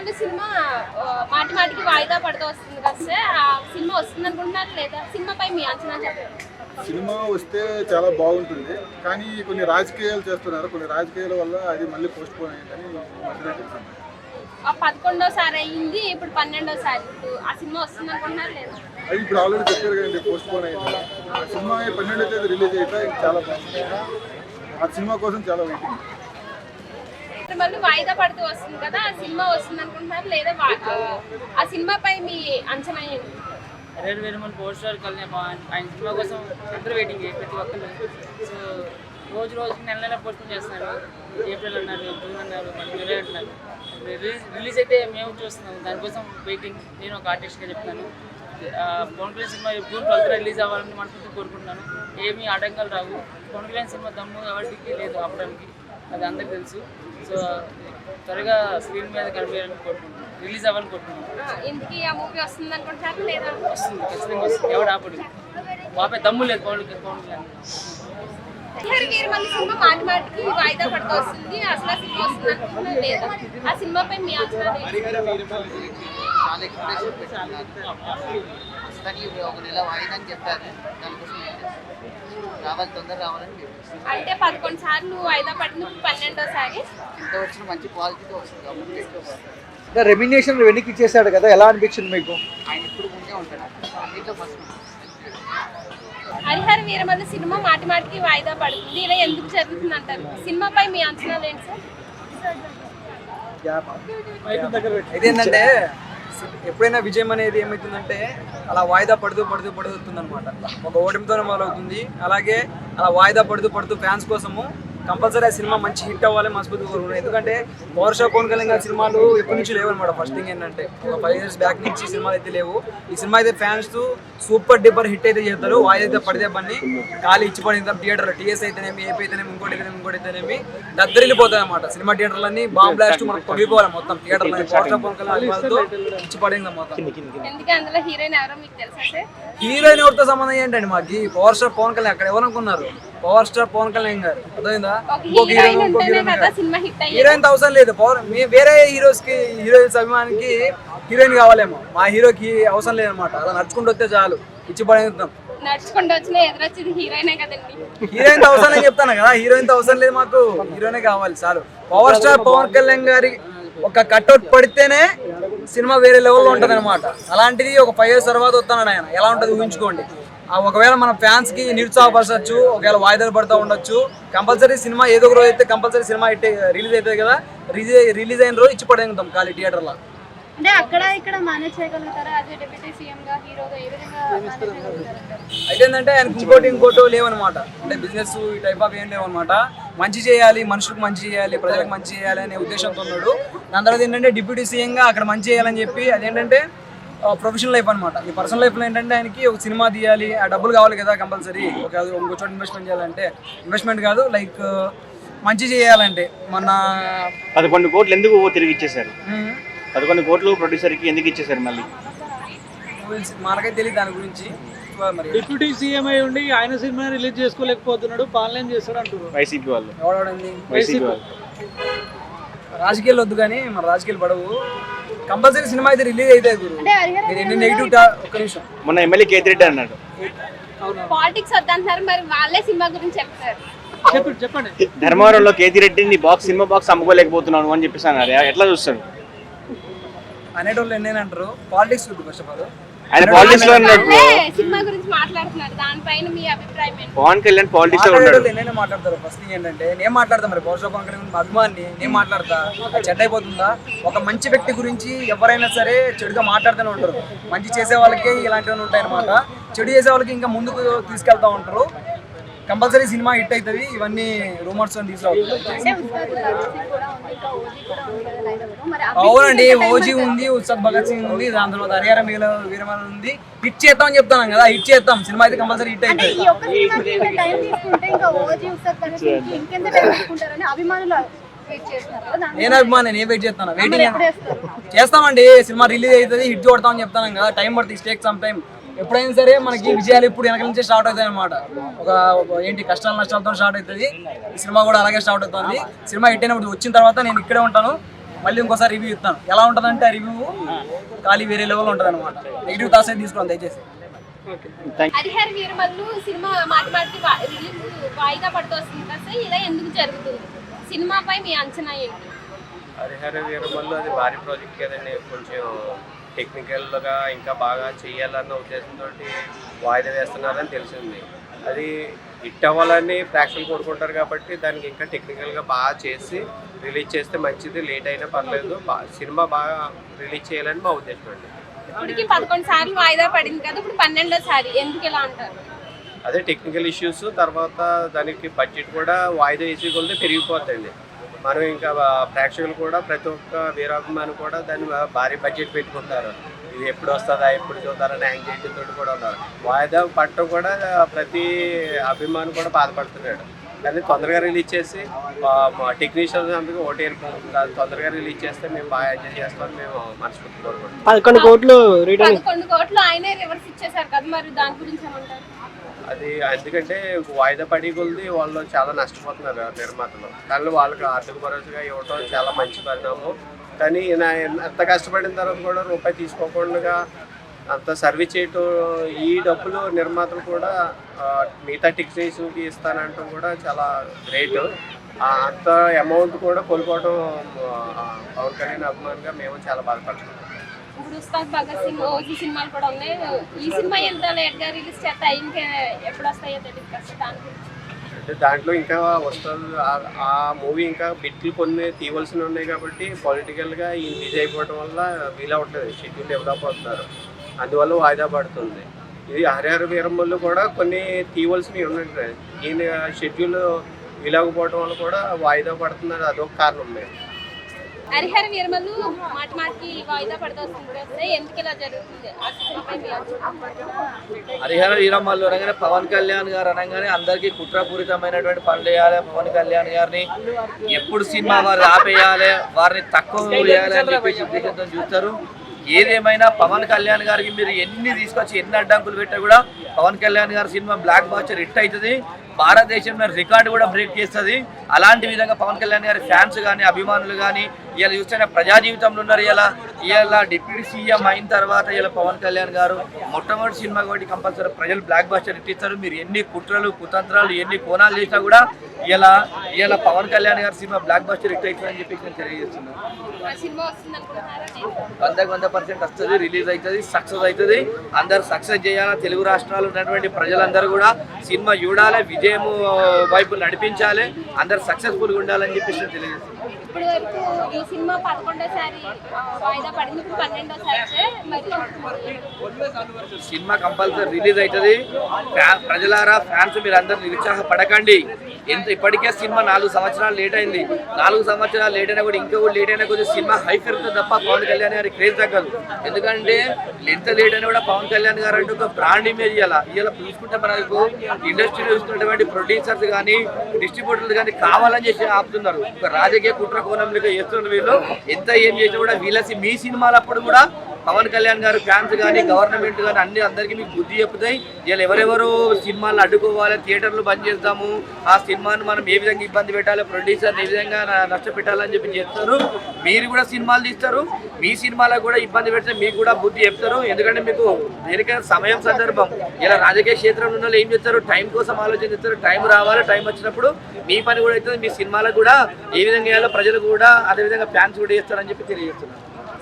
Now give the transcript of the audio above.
Veeramalli cinema మాటి మాటికి వాయిదా పడుతూ వస్తుంది కదా సార్. ఆ సినిమా వస్తుంది అనుకుంటున్నారు లేదా? సినిమాపై మీ అంచనా చెప్పండి. సినిమా వస్తే చాలా బాగుంటుంది. కానీ కొన్ని రాజకీయాలు చేస్తున్నారు. కొన్ని రాజకీయాల వల్ల అది మళ్ళీ పోస్ట్ పోన్ అయిందని మధ్యలో పదకొండోసారి అయ్యింది ఇప్పుడు పన్నెండోసారి ఆ సినిమా వస్తుంది అనుకుంటున్నారు లేదా? అది ఇప్పుడు ఆల్రెడీ చెప్పారు కదండి పోస్ట్ పోన్ అయింది ఆ సినిమా పన్నెండో తేదీ రిలీజ్ అయితే చాలా బాగుంటుంది. ఆ సినిమా కోసం చాలా వెయిటింగ్ మళ్ళీ వాయిదా పడుతూ వస్తుంది కదా ఆ సినిమా వస్తుంది అనుకుంటున్నారు లేదా ఆ, సినిమాపై మీ అంచనా ఏంటి? రెండు వేల మంది పోస్టర్ కలిసి ఆయన సినిమా కోసం అందరూ వెయిటింగ్ ప్రతి ఒక్కరు సో రోజు రోజుకి నెల నెల పోస్ట్ చేస్తున్నారు. ఏప్రిల్ అన్నారు జూన్ అన్నారు జూలై అంటున్నారు. రిలీజ్ రిలీజ్ అయితే మేము చూస్తున్నాం. దానికోసం వెయిటింగ్ నేను ఒక ఆర్టిస్ట్గా చెప్తాను. Pawan Kalyan cinema June twelfth release అవ్వాలని మనసుతో కోరుకుంటున్నాను. ఏమీ ఆటంకాలు రావు. పవన్ కళ్యాణ్ సినిమా దమ్ము ఎవరికి లేదు ఆపడానికి. అది అందరికీ తెలుసు. సో త్వరగా స్క్రీన్ మీద కనిపించాలని కోరుకుంటున్నాను రిలీజ్ అవ్వాలని కోరుకుంటున్నాను ఆ, ఇంతకీ ఆ మూవీ వస్తుంది అనుకుంటున్నారు లేదా? వస్తుంది ఖచ్చితంగా వస్తుంది. ఎవడు ఆపడు. బాబాయ్ దమ్ము లేదు వీరమల్లి సినిమా మాటి మాటికి వాయిదా పడుతూ వస్తుంది. అసలు సినిమా వస్తుంది లేదా? ఆ సినిమాపై మీ అంచనా? చాలా ఎక్స్ప్రెషన్ ప్రస్తుతానికి ఇప్పుడు ఒక నెల వాయిదా అని చెప్పారు. దానికోసం ఏం చేస్తారు? రావాలి తొందర రావాలని అంటే పదకొండు సార్లు వాయిదా పడింది ఇప్పుడు పన్నెండోసారి. ఎంత వచ్చినా మంచి క్వాలిటీతో వస్తుంది. కాబట్టి అంటే రెమ్యునేషన్ వెనక్కి ఇచ్చేసాడు కదా. ఎలా అనిపించింది మీకు? ఆయన ఇప్పుడు ముందే ఉంటాడు. అన్నింటిలో ఫస్ట్ హరిహర వీరమల్లి సినిమా మాటి మాటికి వాయిదా పడుతుంది. ఇలా ఎందుకు జరుగుతుంది అంటారు సినిమాపై మీ అంచనాలు ఏంటి సార్? అయితే ఏంటంటే ఎప్పుడైనా విజయం అనేది ఏమవుతుందంటే అలా వాయిదా పడుతూ పడుతూ పడుతుంది అనమాట ఒక ఓటమితోనే మొదలవుతుంది. అలాగే అలా వాయిదా పడుతూ పడుతూ ఫ్యాన్స్ కోసము కంపల్సరీ ఆ సినిమా మంచి హిట్ అవ్వాలి మనస్ఫూర్తి కోరుకున్నాను ఎందుకంటే పవర్ షో పవన్ కళ్యాణ్ గారి సినిమాలు ఎప్పటి నుంచి లేవు అనమాట ఫస్ట్ థింగ్ ఏంటంటే ఒక ఫైవ్ ఇయర్స్ బ్యాక్ నుంచి సినిమాలు అయితే లేవు. ఈ సినిమా అయితే ఫ్యాన్స్ సూపర్ డూపర్ హిట్ అయితే చేస్తారు. వాయిదా అయితే పడితే పని ఖాళీ ఇచ్చి పడిన థియేటర్లో టీఎస్ అయితేనేమి ఏపీ అయితేనేమి ఇంకోటి అయితేనేమి ఇంకోటి అయితేనేమి దద్దరిల్లిపోతాయి అనమాట సినిమా థియేటర్లన్నీ బాంబ్ బ్లాస్ట్ మనకు పగిలిపోవాలి మొత్తం థియేటర్లో పవర్ షో పవన్ కళ్యాణ్ ఇచ్చి పడింది మొత్తం హీరోయిన్ ఎవరో మీకు తెలుసా సార్? హీరోయిన్ ఎవరితో సంబంధం ఏంటండి మాకు? పవర్ స్టార్ పవన్ కళ్యాణ్ అక్కడ ఎవరు అనుకున్నారు? Power star Pawan Kalyan garu. అర్థమైందా? కదా హీరోయిన్ అవసరం లేదు. పవర్ వేరే హీరోస్కి హీరోయిన్స్ అభిమానికి హీరోయిన్ కావాలేమో. మా హీరోకి అవసరం లేదనమాట అలా నడుచుకుంటూ వస్తే చాలు. ఇచ్చి పడేస్తాం నడుచుకుంటూ వచ్చిన ఎదురొచ్చేది హీరోయినే కదండి. హీరోయిన్ అవసరం నేను చెప్తాను కదా. హీరోయిన్ అవసరం లేదు మాకు. హీరోయినే కావాలి. చాలు. పవర్ స్టార్ పవన్ కళ్యాణ్ గారి ఒక కట్అవుట్ పడితేనే సినిమా వేరే లెవెల్లో ఉంటుంది అనమాట అలాంటిది ఒక ఫైవ్ ఇయర్స్ తర్వాత వస్తున్నాడు ఆయన. ఎలా ఉంటుంది ఊహించుకోండి. ఒకవేళ మన ఫ్యాన్స్కి నిరుత్సాహపరచచ్చు ఒకవేళ వాయిదాలు పడుతూ ఉండొచ్చు. కంపల్సరీ సినిమా ఏదో ఒక రోజు అయితే కంపల్సరీ సినిమా ఇట్టే రిలీజ్ అవుతుంది కదా. రిలీజ్ రిలీజ్ అయిన రోజు ఇచ్చి పడేస్తాం ఖాళీ థియేటర్లో అంటే అక్కడ ఇక్కడ మేనేజ్ చేయగలుగుతారా? అదే డిప్యూటీ సీఎం గా హీరోగా ఏ విధంగా మేనేజ్ చేయగలుగుతారు అయితే ఏంటంటే ఆయనకు ఇంకోటి ఇంకోటి లేవన్నమాట అంటే బిజినెస్ ఈ టైప్ ఆఫ్ ఏం లేవన్నమాట మంచి చేయాలి మనుషులకు మంచి చేయాలి ప్రజలకు మంచి చేయాలి అనే ఉద్దేశంతో ఉన్నాడు. దాని తర్వాత ఏంటంటే డిప్యూటీ సీఎంగా అక్కడ మంచి చేయాలని చెప్పి అదేంటంటే ప్రొఫెషనల్ లైఫ్ అనమాట ఈ పర్సనల్ లైఫ్లో ఏంటంటే ఆయనకి ఒక సినిమా తీయాలి ఆ డబ్బులు కావాలి కదా కంపల్సరీ. ఒక ఇంకో చోట ఇన్వెస్ట్మెంట్ చేయాలంటే ఇన్వెస్ట్మెంట్ కాదు లైక్ మంచి చేయాలంటే మన పదకొండు కోట్లు ఎందుకు తిరిగి ఇచ్చేశారు? మ్, పదకొండు కోట్లు ప్రొడ్యూసర్కి ఎందుకు ఇచ్చేశారు మళ్ళీ? మనకైతే తెలియదు దాని గురించి. మరి. డిప్యూటీ సీఎం అయి ఉండి ఆయన సినిమా రిలీజ్ చేసుకోలేకపోతున్నాడు పాలన చేస్తాడు అంటున్నారు. వైసీపీ వాళ్ళు. ఎవడండి వైసీపీ. వాళ్ళు. రాజకీయాలు వద్దు కానీ మన రాజకీయాలు పడవు. కంపల్సరీ సినిమా అయితే రిలీజ్ అయితే గురు. మీరు ఎన్ని నెగిటివ్ ఒక్క నిమిషం. మొన్న ఎమ్మెల్యే కేతిరెడ్డి అన్నాడు. పాలిటిక్స్ వద్దంటున్నారు మరి వాళ్ళే సినిమా గురించి చెప్తారు. చెప్పండి చెప్పండి. ధర్మవరంలో కేతిరెడ్డి నీ బాక్స్ సినిమా బాక్స్ అమ్ముకోలేకపోతున్నాను అని చెప్పేసి అన్నారు. ఎట్లా చూస్తాడు అనేటోళ్ళు ఎన్నేనంటారు పాలిటిక్స్ ఫస్ట్ ఆఫ్ ఆల్ ఆయన పాలిటిక్స్లో ఉన్నాడు సినిమా గురించి మాట్లాడుతున్నారు దానిపైన మీ అభిప్రాయం ఏంటి? పవన్ కళ్యాణ్ పాలిటిక్స్లో ఉన్నాడు. ఎన్నైనా మాట్లాడతారు. ఫస్ట్ థింగ్ ఏంటంటే నేను మాట్లాడతా మరి. పౌరుష పవన్ కళ్యాణ్ మా అభిమాన్ని నేను మాట్లాడతా. చెడ్డ అయిపోతుందా? ఒక మంచి వ్యక్తి గురించి ఎవరైనా సరే చెడుగా మాట్లాడుతూనే ఉంటారు. మంచి చేసే వాళ్ళకే ఇలాంటివన్నీ ఉంటాయి అనమాట చెడు చేసే వాళ్ళకి ఇంకా ముందుకు తీసుకెళ్తా ఉంటారు. కంపల్సరీ సినిమా హిట్ అవుతుంది. ఇవన్నీ రూమర్స్ అవునండి ఓజీ ఉంది ఉత్సద్ భగత్ సింగ్ ఉంది దాని తర్వాత హరిహర వీర వీరమణ ఉంది. హిట్ చేద్దాం అని చెప్తాను కదా హిట్ చేద్దాం. సినిమా అయితే కంపల్సరీ హిట్ అవుతుంది. నేను అభిమాని నేను వెయిట్ చేస్తాను వెయిటింగ్ చేస్తామండి సినిమా రిలీజ్ అవుతుంది హిట్ కొడతామని చెప్తాను కదా. టైం పడుతుంది స్టేక్ సమ్ టైం ఎప్పుడైనా సరే మనకి విజయాలు ఇప్పుడు వెనక నుంచే స్టార్ట్ అవుతాయి అనమాట ఒక ఏంటి కష్టాలు నష్టాలతో స్టార్ట్ అవుతుంది. ఈ సినిమా కూడా అలాగే స్టార్ట్ అవుతుంది. సినిమా హిట్ అయినప్పుడు వచ్చిన తర్వాత నేను ఇక్కడే ఉంటాను. మళ్ళీ ఇంకోసారి రివ్యూ ఇస్తాను. ఎలా ఉంటుందంటే ఆ రివ్యూ ఖాళీ వేరే లెవెల్ ఉంటుంది అనమాట నెగిటివ్ థాట్స్ అయితే తీసుకోండి దయచేసి. హరిహర వీరమల్లు సినిమా మాటి మాటికి వా- రిలీజ్ వాయిదా పడుతూ వస్తుంది కదా సార్? ఇలా ఎందుకు జరుగుతుంది? సినిమాపై మీ అంచనా ఏంటి? హరిహర వీరమల్లు అది భారీ ప్రాజెక్ట్ కదండి. కొంచెం టెక్నికల్గా ఇంకా బాగా చేయాలన్న ఉద్దేశంతో వాయిదా వేస్తున్నారని తెలిసింది. అది హిట్ అవ్వాలని ప్రేక్షకులు కోరుకుంటారు కాబట్టి దానికి ఇంకా టెక్నికల్గా బాగా చేసి రిలీజ్ చేస్తే మంచిది లేట్ అయినా పర్లేదు. సినిమా బాగా రిలీజ్ చేయాలని మా ఉద్దేశం అండి. ఇప్పటికి పదకొండు సార్లు వాయిదా పడింది కదా ఇప్పుడు పన్నెండోసారి ఎందుకు ఇలా అంటారు? అదే టెక్నికల్ ఇష్యూస్ తర్వాత దానికి బడ్జెట్ కూడా వాయిదా వేసి కొలితే పెరిగిపోద్దండి. మనం ఇంకా ప్రేక్షకులు కూడా ప్రతి ఒక్క వీరాభిమాని కూడా దాన్ని భారీ బడ్జెట్ పెట్టుకుంటారు. ఇది ఎప్పుడు వస్తుందా ఎప్పుడు యాంగ్జైటీ తోటి కూడా ఉన్నారు. వాయిదా పట్టడం కూడా ప్రతి అభిమాని కూడా బాధపడుతున్నాడు. కానీ తొందరగా రిలీజ్ చేసి టెక్నీషియన్స్ అందరికీ ఓటీ తొందరగా రిలీజ్ చేస్తే మేము బాగా ఎంజాయ్ చేస్తామని మేము మనస్ఫూర్తి కోరుకుంటున్నాం. పదకొండు కోట్లు రిటర్న్ పదకొండు కోట్లు ఆయనే రివర్స్ ఇచ్చేసారు కదా మరి దాని గురించి ఏమంటారు? అది ఎందుకంటే వాయిదా పడి కొలిది వాళ్ళు చాలా నష్టపోతున్నారు నిర్మాతలు. కానీ వాళ్ళకి ఆర్థిక భరోసాగా ఇవ్వటం చాలా మంచి పరిణామం. కానీ ఎంత కష్టపడిన తర్వాత కూడా రూపాయి తీసుకోకుండా అంత సర్వీస్ చేయటం ఈ డబ్బులు నిర్మాతలు కూడా మిగతా టెక్నీషియన్కి ఇస్తానంటూ కూడా చాలా గ్రేట్. అంత అమౌంట్ కూడా కోల్పోవడం పవన్ కళ్యాణ్ అభిమానిగా మేము చాలా బాధపడుతున్నాం. ఇప్పుడు ఉస్తాద్ భగత్ సింగ్ ఓజీ సినిమాలు కూడా ఉన్నాయి. ఈ సినిమా ఎంత లేట్గా రిలీజ్ చేస్తే ఇంకా ఎప్పుడు వస్తాయో తెలియదు కదా దాని గురించి. అంటే దాంట్లో ఇంకా వస్తుంది. ఆ- మూవీ ఇంకా బిట్లు కొన్ని తీయవలసినవి ఉన్నాయి కాబట్టి పొలిటికల్గా ఈ బిజీ అయిపోవడం వల్ల వీలవట్లేదు షెడ్యూల్ డెవలప్ అవుతున్నారు. అందువల్ల వాయిదా పడుతుంది. ఇది హరిహర వీరమ్మలు కూడా కొన్ని తీయవలసినవి ఉన్నాయి. దీని షెడ్యూల్ వీలకపోవడం వల్ల కూడా వాయిదా పడుతున్నారు అదొక కారణం. మేము హరిహర వీరమల్లు మాట మాటికి వాయిదా పడుతూ ఎందుకు ఇలా జరుగుతుంది? హరిహర అనగానే పవన్ కళ్యాణ్ గారు అనగానే అందరికీ కుట్రపూరితమైనటువంటి పనులు చేయాలి. పవన్ కళ్యాణ్ గారిని ఎప్పుడు సినిమా వారు ఆపేయాలి వారిని తక్కువ చేయాలి అని చెప్పేసి ఉద్దేశంతో చూస్తారు. ఏదేమైనా పవన్ కళ్యాణ్ గారికి మీరు ఎన్ని తీసుకొచ్చి ఎన్ని అడ్డంకులు పెట్టా కూడా పవన్ కళ్యాణ్ గారి సినిమా బ్లాక్ బాస్టర్ హిట్ అవుతుంది. భారతదేశంలో రికార్డు కూడా బ్రేక్ చేస్తుంది. అలాంటి విధంగా పవన్ కళ్యాణ్ గారి ఫ్యాన్స్ కానీ అభిమానులు కానీ ఇలా చూస్తే ప్రజా జీవితంలో ఉన్నారు. ఇలా ఇలా డిప్యూటీ సీఎం అయిన తర్వాత ఇలా పవన్ కళ్యాణ్ గారు మొట్టమొదటి సినిమా కాబట్టి కంపల్సరీ ప్రజలు బ్లాక్ బాస్టర్ ఇట్టిస్తారు మీరు ఎన్ని కుట్రలు కుతంత్రాలు ఎన్ని కోణాలు చేసినా కూడా ఇలా ఇలా పవన్ కళ్యాణ్ గారి సినిమా బ్లాక్ బాస్టర్ హిట్ అవుతుందని చెప్పేసి నేను తెలియజేస్తున్నాను వందకు వంద పర్సెంట్ వస్తుంది రిలీజ్ అవుతుంది సక్సెస్ అవుతుంది. అందరు సక్సెస్ చేయాలి? తెలుగు రాష్ట్రాలు ఉన్నటువంటి ప్రజలందరూ కూడా సినిమా చూడాలి విజయం వైపు నడిపించాలి అందరు సక్సెస్ఫుల్గా ఉండాలని చెప్పేసి నేను తెలియజేస్తున్నాను ఇప్పటి వరకు ఈ సినిమా పదకొండోసారి ఆ, వాయిదా పడింది. ఇప్పుడు పన్నెండోసారి మరి సినిమా కంపల్సరీ రిలీజ్ అవుతుంది. ప్రజలారా ఫ్యాన్స్ మీరు అందరు నిరుత్సాహపడకండి. ఎంత ఇప్పటికే సినిమా నాలుగు సంవత్సరాలు లేట్ అయింది. నాలుగు సంవత్సరాలు లేట్ అయినా కూడా ఇంకా కూడా లేట్ అయినా కొద్దిగా సినిమా హై పెరుగుతుంది తప్ప పవన్ కళ్యాణ్ గారి క్రేజ్ తగ్గదు. ఎందుకంటే ఎంత లేట్ అయినా కూడా పవన్ కళ్యాణ్ గారు అంటే ఒక బ్రాండ్ ఇమేజ్ ఇలా ఇలా చూసుకుంటే మనకు ఇండస్ట్రీలో చూసుకున్నటువంటి ప్రొడ్యూసర్స్ కానీ డిస్ట్రిబ్యూటర్లు కానీ కావాలని చేసి ఆపుతున్నారు. ఒక రాజకీయ కుట్ర కోణంలో చేస్తున్నారు వీళ్ళు. ఎంత ఏం చేసినా కూడా వీళ్ళసి మీ సినిమాలప్పుడు కూడా పవన్ కళ్యాణ్ గారు ఫ్యాన్స్ కానీ గవర్నమెంట్ కానీ అన్ని అందరికీ మీకు బుద్ధి చెప్తాయి. వీళ్ళు ఎవరెవరు సినిమాలను అడ్డుకోవాలి థియేటర్లు బంద్ చేస్తాము ఆ సినిమాను మనం ఏ విధంగా ఇబ్బంది పెట్టాలి ప్రొడ్యూసర్ ఏ విధంగా నష్టపెట్టాలని చెప్పి చెప్తారు. మీరు కూడా సినిమాలు తీస్తారు. మీ సినిమాలకు కూడా ఇబ్బంది పెడితే మీకు కూడా బుద్ధి చెప్తారు. ఎందుకంటే మీకు దేనికైనా సమయం సందర్భం. ఇలా రాజకీయ క్షేత్రంలో ఉన్న ఏం చేస్తారు? టైం కోసం ఆలోచన చేస్తారు. టైం రావాలి టైం వచ్చినప్పుడు మీ పని కూడా అవుతుంది. మీ సినిమాలకు కూడా ఏ విధంగా ప్రజలు కూడా అదే విధంగా ఫ్యాన్స్ కూడా చేస్తారని చెప్పి తెలియజేస్తున్నారు.